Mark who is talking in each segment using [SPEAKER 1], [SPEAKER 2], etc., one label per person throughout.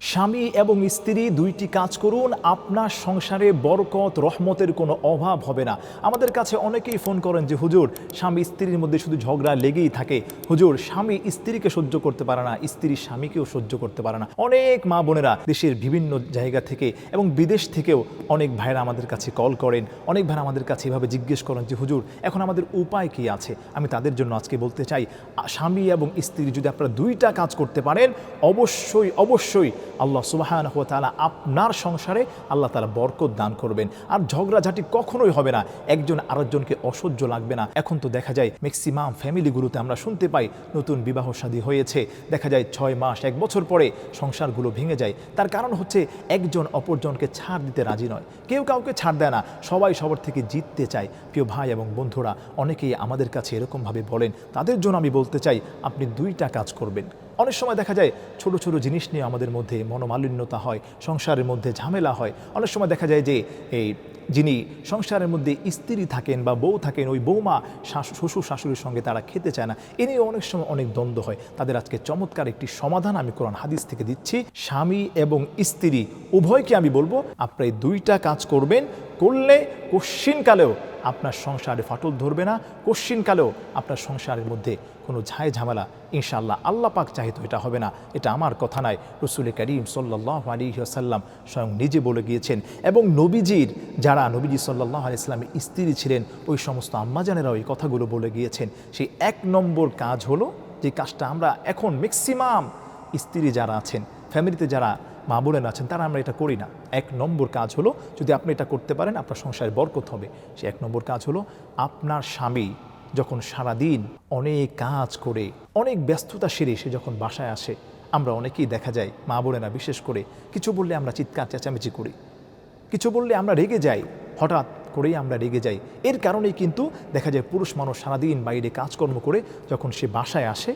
[SPEAKER 1] স্বামী এবং স্ত্রী দুইটি কাজ করুন, আপনার সংসারে বরকত, রহমতের কোনো অভাব হবে না। আমাদের কাছে অনেকেই ফোন করেন যে, হুজুর, স্বামী স্ত্রীর মধ্যে শুধু ঝগড়া লেগেই থাকে। হুজুর, স্বামী স্ত্রীকে সহ্য করতে পারে না, স্ত্রী স্বামীকেও সহ্য করতে পারে না। অনেক মা বোনেরা দেশের বিভিন্ন জায়গা থেকে এবং বিদেশ থেকেও অনেক ভাইরা আমাদের কাছে কল করেন। অনেক ভাইরা আমাদের কাছে এভাবে জিজ্ঞেস করেন যে, হুজুর, এখন আমাদের উপায় কি আছে? আমি তাদের জন্য আজকে বলতে চাই স্বামী এবং স্ত্রী যদি আপনারা দুইটা কাজ করতে পারেন, অবশ্যই অবশ্যই আল্লাহ সুবাহান তালা আপনার সংসারে আল্লাহ তালা বরকত দান করবেন। আর ঝগড়াঝাটি কখনোই হবে না। একজন আরেকজনকে অসহ্য লাগবে না। এখন তো দেখা যায় ম্যাক্সিমাম ফ্যামিলিগুলোতে আমরা শুনতে পাই, নতুন বিবাহ শাদী হয়েছে। দেখা যায় ছয় মাস, এক বছর পরে সংসারগুলো ভেঙে যায়। তার কারণ হচ্ছে একজন অপরজনকে ছাড় দিতে রাজি নয়। কেউ কাউকে ছাড় দেয় না। সবাই সবার থেকে জিততে চায়। প্রিয় ভাই এবং বন্ধুরা, অনেকেই আমাদের কাছে এরকমভাবে বলেন। তাদের জন্য আমি বলতে চাই, আপনি দুইটা কাজ করবেন। অনেক সময় দেখা যায় ছোট ছোট জিনিস নিয়ে আমাদের মধ্যে মনোমালিন্যতা হয়, সংসারের মধ্যে ঝামেলা হয়। অনেক সময় দেখা যায় যে এই যিনি সংসারের মধ্যে স্ত্রী থাকেন বা বউ থাকেন, ওই বৌমা শ্বশুর শাশুড়ির সঙ্গে তারা খেতে চায় না। এ নিয়ে অনেক সময় অনেক দ্বন্দ্ব হয়। তাদের আজকে চমৎকার একটি সমাধান আমি কোরআন হাদিস থেকে দিচ্ছি। স্বামী এবং স্ত্রী, উভয়কে আমি বলব আপনার এই দুইটা কাজ করবেন। করলে কশ্চিনকালেও আপনার সংসারে ফাটল ধরবে না কশ্চিনকালেও আপনার সংসারের মধ্যে কোনো ঝায় ঝামেলা ইনশাআল্লাহ আল্লাহ পাক চাহিত এটা হবে না। এটা আমার কথা নয়। রসুল করিম সাল্লাহ আলী সাল্লাম স্বয়ং নিজে বলে গিয়েছেন এবং নবীজির যারা নবীজি সাল্লাহ আলি ইসলামের স্ত্রী ছিলেন, ওই সমস্ত আম্মাজানেরাও এই কথাগুলো বলে গিয়েছেন। সেই এক নম্বর কাজ হলো যে কাজটা আমরা এখন ম্যাক্সিমাম স্ত্রী যারা আছেন ফ্যামিলিতে যারা মা বোনেরা আছেন, তারা আমরা এটা করি না। এক নম্বর কাজ হলো, যদি আপনি এটা করতে পারেন, আপনার সংসারে বরকত হবে। সে এক নম্বর কাজ হলো, আপনার স্বামী যখন সারাদিন অনেক কাজ করে, অনেক ব্যস্ততা সেরে সে যখন বাসায় আসে, আমরা অনেকেই দেখা যায় মা বোনেরা বিশেষ করে, কিছু বললে আমরা চিৎকার, চেঁচামেচি করি। কিছু বললে আমরা রেগে যাই, হঠাৎ করেই আমরা রেগে যাই। এর কারণেই কিন্তু দেখা যায়, পুরুষ মানুষ সারাদিন বাইরে কাজকর্ম করে, যখন সে বাসায় আসে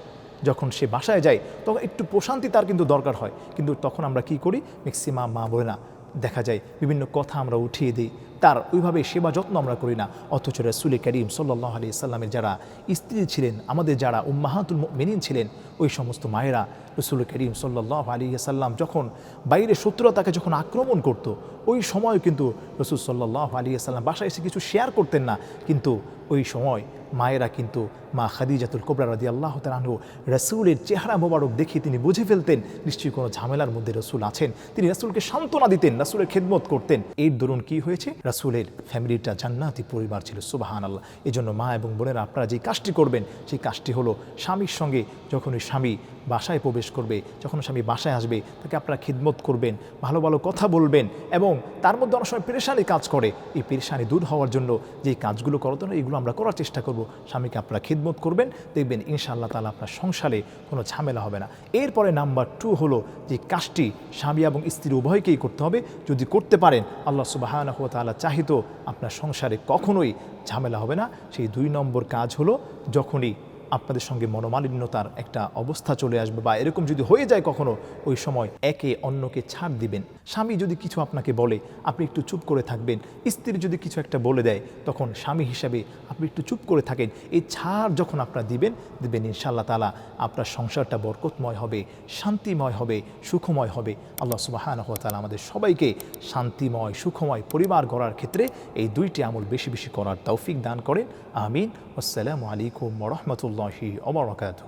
[SPEAKER 1] যখন সে বাসায় যায়, তখন একটু প্রশান্তি তার কিন্তু দরকার হয়। কিন্তু তখন আমরা কি করি? ম্যাক্সিমাম মা বলে না দেখা যায় বিভিন্ন কথা আমরা উঠিয়ে দিই। তার ওইভাবে সেবা যত্ন আমরা করি না। অথচ রসুল করিম সাল্লাহ আলি সাল্লামের যারা স্ত্রী ছিলেন, আমাদের যারা উম্মাহাতুল মেনিন ছিলেন, ওই সমস্ত মায়েরা রসুল করিম সাল্লাহ আলী সাল্লাম যখন বাইরে শত্রুরা তাকে যখন আক্রমণ করত ওই সময় কিন্তু রসুল সাল্লাহ আলী সাল্লাম বাসায় এসে কিছু শেয়ার করতেন না। কিন্তু ওই সময় মায়েরা কিন্তু মা খাদিজাতুল কোবরা রাদি আল্লাহ তালু রসুলের চেহারা মোবারক দেখে তিনি বুঝে ফেলতেন, নিশ্চয়ই কোনো ঝামেলার মধ্যে রসুল আছেন। তিনি রসুলকে সান্ত্বনা দিতেন, রাসুলের খেদমত করতেন। এর দরুন কি হয়েছে? রাসুলের ফ্যামিলিটা জান্নাতি পরিবার ছিল সুবাহান আল্লাহ এই জন্য মা এবং বোনেরা আপনারা যে কাজটি করবেন, সেই কাজটি হলো স্বামীর সঙ্গে যখন ওই স্বামী বাসায় প্রবেশ করবে, যখন স্বামী বাসায় আসবে, তাকে আপনারা খিদমত করবেন, ভালো ভালো কথা বলবেন এবং তার মধ্যে অনেক সময় পেরেশানি কাজ করে। এই পেরেশানি দূর হওয়ার জন্য যে কাজগুলো করতে হয় এগুলো আমরা করার চেষ্টা করব। স্বামীকে আপনারা খিদমত করবেন, দেখবেন ইনশাআল্লাহ তালা আপনার সংসারে কোনো ঝামেলা হবে না। এরপরে নাম্বার টু হলো যে কাজটি স্বামী এবং স্ত্রী উভয়কেই করতে হবে। যদি করতে পারেন, আল্লাহ সুবাহান তালা চাহিত আপনার সংসারে কখনোই ঝামেলা হবে না। সেই দুই নম্বর কাজ হলো যখনই আপনাদের সঙ্গে মনোমালিন্যতার একটা অবস্থা চলে আসবে বা এরকম যদি হয়ে যায় কখনো, ওই সময় একে অন্যকে ছাড় দিবেন। স্বামী যদি কিছু আপনাকে বলে, আপনি একটু চুপ করে থাকবেন। স্ত্রী যদি কিছু একটা বলে দেয়, তখন স্বামী হিসাবে আপনি একটু চুপ করে থাকেন। এই ছাড় যখন আপনারা দিবেন দিবেন ইনশাআল্লাহ তালা আপনার সংসারটা বরকতময় হবে, শান্তিময় হবে, সুখময় হবে। আল্লাহ সুবাহান তালা আমাদের সবাইকে শান্তিময়, সুখময় পরিবার গড়ার ক্ষেত্রে এই দুইটি আমল বেশি বেশি করার তৌফিক দান করেন। আমিন। আসসালামু আলাইকুম الله وبركاته.